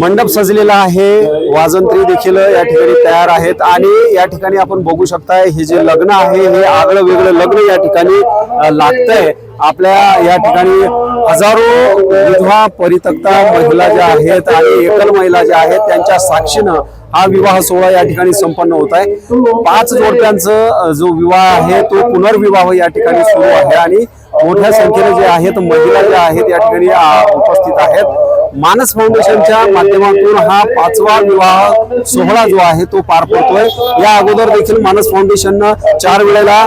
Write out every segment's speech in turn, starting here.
मंडप सजलेला आहे. वाजंत्री देखील या ठिकाणी तयार आहेत. आणि या ठिकाणी आपण बघू शकताय हे जे लग्न आहे हे आगळं वेगळं लग्न या ठिकाणी लागतंय. आपल्या या ठिकाणी हजारो विधवा परितक्ता महिला ज्या आहेत आणि एकल महिला ज्या आहेत त्यांच्या साक्षीनं हा विवाह सोहळा या ठिकाणी संपन्न होत आहे पाच जोडप्यांचं जो विवाह आहे तो पुनर्विवाह या ठिकाणी सुरू आहे. आणि मोठ्या संख्येने जे आहेत महिला ज्या आहेत या ठिकाणी उपस्थित आहेत. मानस फाउंडेशनच्या माध्यमातून हा पाचवा विवाह सोहळा जो आहे तो पार पडतोय. या अगोदर देखील मानस फाउंडेशननं चार वेळेला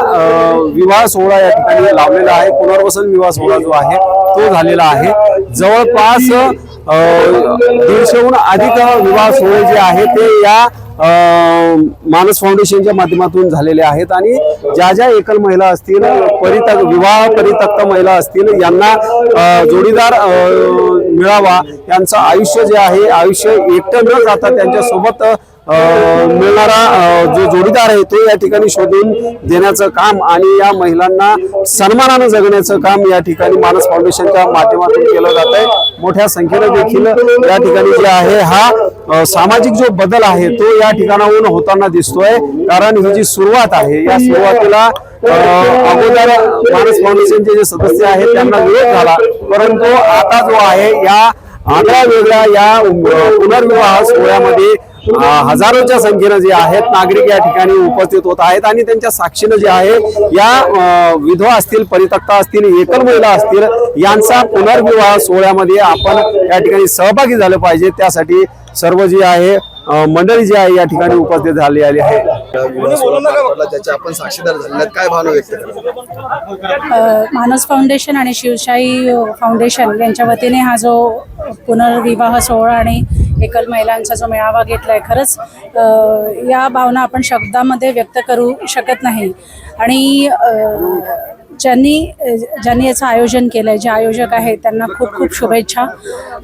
विवाह सोहळा या ठिकाणी लावलेला आहे. पुनर्वसन विवाह सोहळा जो आहे तो झालेला आहे. जवळपास दीडशेहून अधिक विवाह सोहळे जे आहे ते या मानस फाउंडेशनच्या माध्यमातून झालेले आहेत. आणि ज्या ज्या एकल महिला असतील परितक विवाह परित्यक्त महिला असतील यांना जोडीदार मिळावा यांचं आयुष्य जे आहे आयुष्य एकटं न जाता त्यांच्यासोबत मिळणारा जो जोडीदार आहे तो या ठिकाणी शोधून देण्याचं काम आणि या महिलांना सन्मानानं जगण्याचं काम या ठिकाणी मानस फाउंडेशनच्या माध्यमातून केलं जात आहे. मोठ्या संख्येनं देखील या ठिकाणी जे आहे हा सामाजिक जो बदल आहे तो या ठिकाणाहून होताना दिसतोय. कारण ही जी सुरुवात आहे या सुरुवातीला अगोदर मानस फाउंडेशनचे जे सदस्य आहेत त्यांना विरोध झाला. परंतु आता जो आहे या आगळ्या वेगळ्या या पुनर्विवाह सोहळ्यामध्ये हजारोच्या संख्येनं जे आहेत नागरिक या ठिकाणी उपस्थित होत आहेत आणि त्यांच्या साक्षीनं जे आहे या विधवा असतील परितक्ता असतील एकल महिला असतील यांचा पुनर्विवाह सोहळ्यामध्ये आपण या ठिकाणी सहभागी झालं पाहिजे. त्यासाठी सर्व जी आहे मंडळी जी आहे या ठिकाणी उपस्थित झाली आली आहे. त्याचे आपण साक्षीदार. काय भावना व्यक्त मानस फाउंडेशन आणि शिवशाही फाउंडेशन यांच्या वतीने हा जो पुनर्विवाह सोहळा आणि एकल महिलांचा जो मेळावा घेतला आहे खरंच या भावना आपण शब्दामध्ये व्यक्त करू शकत नाही आणि ज्यांनी ज्यांनी याचं आयोजन केलं आहे जे आयोजक आहेत त्यांना खूप खूप शुभेच्छा.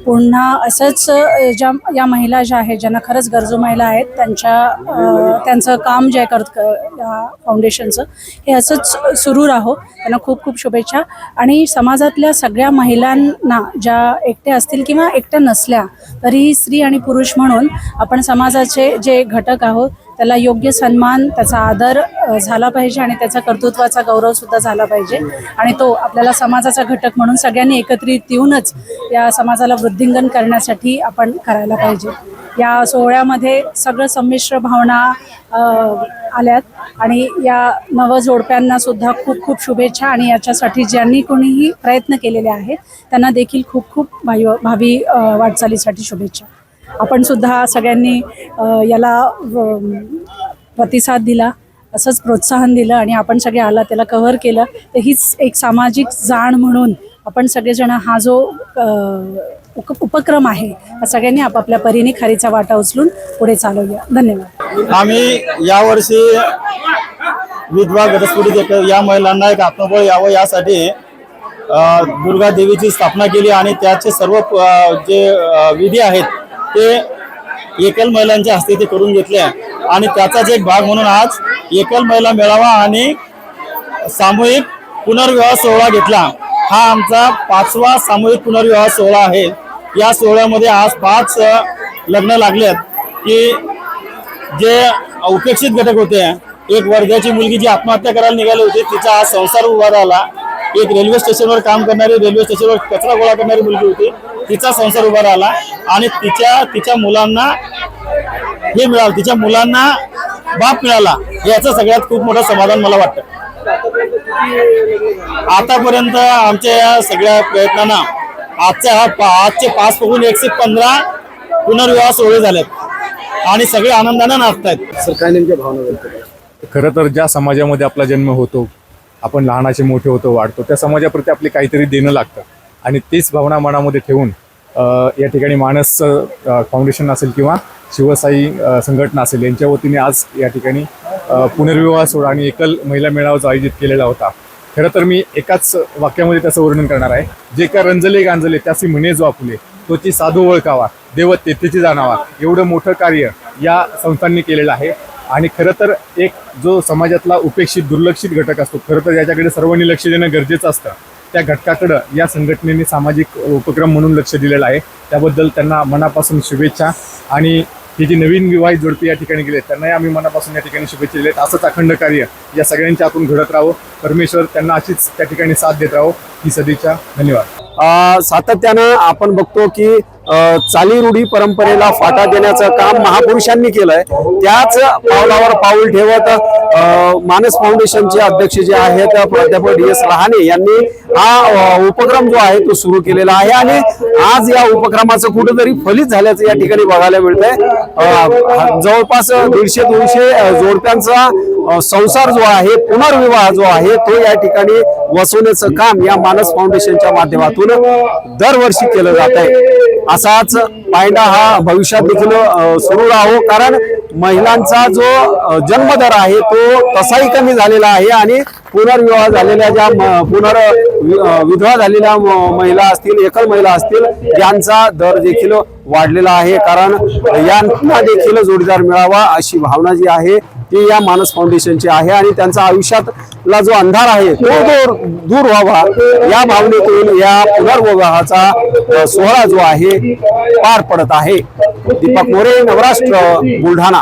पुन्हा असंच ज्या या महिला ज्या आहेत ज्यांना खरंच गरजू महिला आहेत त्यांच्या त्यांचं काम जे करत या फाउंडेशनचं हे असंच सुरू राहो. त्यांना खूप खूप शुभेच्छा. आणि समाजातल्या सगळ्या महिलांना ज्या एकट्या असतील किंवा एकट्या नसल्या तरीही स्त्री आणि पुरुष म्हणून आपण समाजाचे जे घटक आहोत त्याला योग्य सन्मान त्याचा आदर झाला पाहिजे आणि त्याचा कर्तृत्वाचा गौरव सुद्धा झाला पाहिजे. आणि तो आपल्याला समाजाचा घटक म्हणून सगळ्यांनी एकत्रित येऊनच या समाजाला वृद्धिंगन करण्यासाठी आपण करायला पाहिजे. या सोहळ्यामध्ये सगळं संमिश्र भावना आल्यात आणि या नवजोडप्यांना सुद्धा खूप खूप शुभेच्छा आणि याच्यासाठी ज्यांनी कोणीही प्रयत्न केलेले आहेत त्यांना देखील खूप खूप भावी भावी वाटचालीसाठी शुभेच्छा. आपण सुद्धा सगळ्यांनी याला प्रतिसाद दिला असंच प्रोत्साहन दिलं आणि आपण सगळे आला त्याला कव्हर केलं. तर हीच एक सामाजिक जाण म्हणून आपण सगळेजण हा जो उप उक उपक्रम आहे हा सगळ्यांनी आपापल्या परीने खरीचा वाटा उचलून पुढे चालवूया. धन्यवाद. आम्ही यावर्षी विधवा घटस्फोटी देतो या महिलांना एक आत्मबळ यावं यासाठी दुर्गा देवीची स्थापना केली आणि त्याचे सर्व जे विधी आहेत ते एकल महिलांच्या हस्ते ते करून घेतले आणि त्याचाच एक भाग म्हणून आज एकल महिला मेळावा आणि सामूहिक पुनर्विवाह सोहळा घेतला. हा आमचा पाचवा सामूहिक पुनर्विवाह सोहळा आहे. या सोहळ्यामध्ये आज पाच लग्न लग्न लागलेत की जे उपेक्षित घटक होते एक वर्गाची मुलगी जी आत्महत्या करायला निघाली होती तिचा आज संसार उभा राहिला एक रेल्वे स्टेशनवर काम करणारी रेल्वे स्टेशनवर कचरा गोळा करणारी मुलगी होती. तिचा संसार उभा राहिला आणि तिच्या तिच्या मुलांना हे मिळालं तिच्या मुलांना बाप मिळाला याचं सगळ्यात खूप मोठं समाधान मला वाटतं. आतापर्यंत आमच्या या सगळ्या प्रयत्नांना आजच्या हा पा- आजचे पाच बघून एकशे पंधरा पुनर्विवाह सोहळे झालेत आणि सगळे आनंदाने नाचतायत. सर काय नेमक्या भावना व्यक्त करा खरं तर ज्या समाजामध्ये आपला जन्म होतो आपण लहानाचे मोठे होतो वाढतो त्या समाजाप्रती आपले काहीतरी देणं लागतं. आणि तीच भावना मनामध्ये ठेवून या ठिकाणी मानसचं फाउंडेशन असेल किंवा शिवसाई संघटना असेल यांच्या वतीने आज या ठिकाणी पुनर्विवाह सोहळा आणि एकल महिला मेळावा जो आयोजित केलेला होता. खरं तर मी एकाच वाक्यामध्ये त्याचं वर्णन करणार आहे. जे का रंजले गांजले त्याची म्हणे जो आपुले तोची साधू ओळखावा देव तेथेची जाणावा. एवढं मोठं कार्य या संस्थांनी केलेलं आहे. आणि खरं तर एक जो समाजातला उपेक्षित दुर्लक्षित घटक असतो खरं तर याच्याकडे सर्वांनी लक्ष देणं गरजेचं असतं. त्या घटकाकडं या संघटनेने सामाजिक उपक्रम म्हणून लक्ष दिलेलं आहे. त्याबद्दल त्यांना मनापासून शुभेच्छा आणि ही जी नवीन विवाहित जोडपी या ठिकाणी गेले त्यांनाही आम्ही मनापासून या ठिकाणी शुभेच्छा दिलेत. असंच अखंड कार्य या सगळ्यांच्या आपण घडत राहावं. परमेश्वर त्यांना अशीच त्या ठिकाणी साथ देत राहो ही सदिच्छा. धन्यवाद. सातत्यानं आपण बघतो की अ, चाली रूढी परंपरेला फाटा देण्याचं काम महापुरुषांनी केलंय. त्याच पावलावर पाऊल ठेवत मानस फाउंडेशनचे अध्यक्ष जे आहेत प्राध्यापक डी एस लहाने यांनी हा उपक्रम जो आहे तो सुरू केलेला आहे आणि आज या उपक्रमाचं कुठेतरी फलित झाल्याचं या ठिकाणी बघायला मिळतंय. जवळपास दीडशे दोनशे जोडप्यांचा संसार जो आहे पुनर्विवाह जो आहे तो या ठिकाणी वसवण्याचं काम या मानस फाउंडेशनच्या माध्यमातून दरवर्षी केलं जात आहे असाच पायंडा हा भविष्यात देखील सुरू राहो. कारण महिलांचा जो जन्मदर आहे तो तसाही कमी झालेला आहे आणि पुनर्विवाह झालेल्या ज्या म- वि- विधवा झालेल्या म- महिला असतील एकल महिला असतील यांचा दर देखील वाढलेला आहे. कारण यांना देखील जोडीदार मिळावा अशी भावना जी आहे ती या मानस फाउंडेशनची आहे आणि त्यांचा आयुष्यातला जो अंधार आहे तो दूर दूर व्हावा या भावनेतून या पुनर्विवाहाचा सोहळा जो आहे पार पडत आहे. दीपक मोरे नवराष्ट्र बुलढाणा.